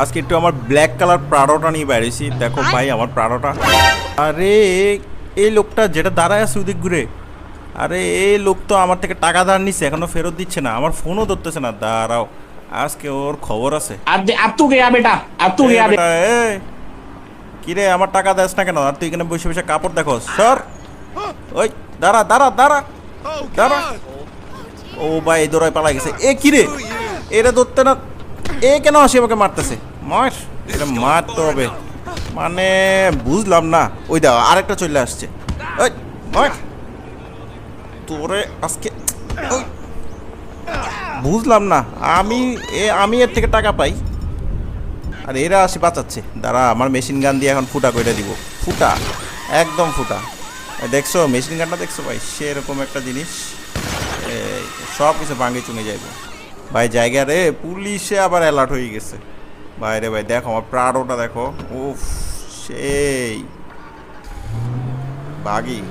আজকে একটু আমার ব্ল্যাক কালার প্রাড়োটা নিয়ে বেরিয়েছি দেখো ভাই আমার প্রাড়োটা আরে এই লোকটা যেটা দাঁড়ায় আছে ওদিক ঘুরে। আরে এই লোক তো আমার থেকে টাকা ধার নিচ্ছে এখনও ফেরত দিচ্ছে না। আমার ফোনও ধরতেছে না। দাঁড়াও আজকে ওর খবর আছে। কিরে আমার টাকা দেস না কেন? আর তুই এখানে বসে বসে কাপড় দেখো স্যার ওই দাঁড়া দাঁড়া দাঁড়া। oh, দাঁড়া। ও ভাই দৌড়ায় পালা গেছে। এ কিরে? এরা ধরতে না এ কেন আসি আমাকে মারতেছে? মার, এটা মারতে হবে। মানে বুঝলাম না। ওই দাও, আরেকটা চলে আসছে। ওই তোরে আজকে বুঝলাম না। আমি এ, আমি এর থেকে টাকা পাই। আর এরা আসি বাঁচাচ্ছে। দাঁড়া, আমার মেশিন গান দিয়ে এখন ফুটা করে দিব। ফুটা, একদম ফুটা। দেখছ মেশিন গানটা দেখছ ভাই? সেরকম একটা জিনিস। সব কিছু ভাঙে চুঙে যাইব। ভাই, জায়গা রে, পুলিশে আবার অ্যালার্ট হয়ে গেছে। ভাই রে ভাই, দেখো আমার প্রাডোটা দেখো। উফ, সেই। বাগি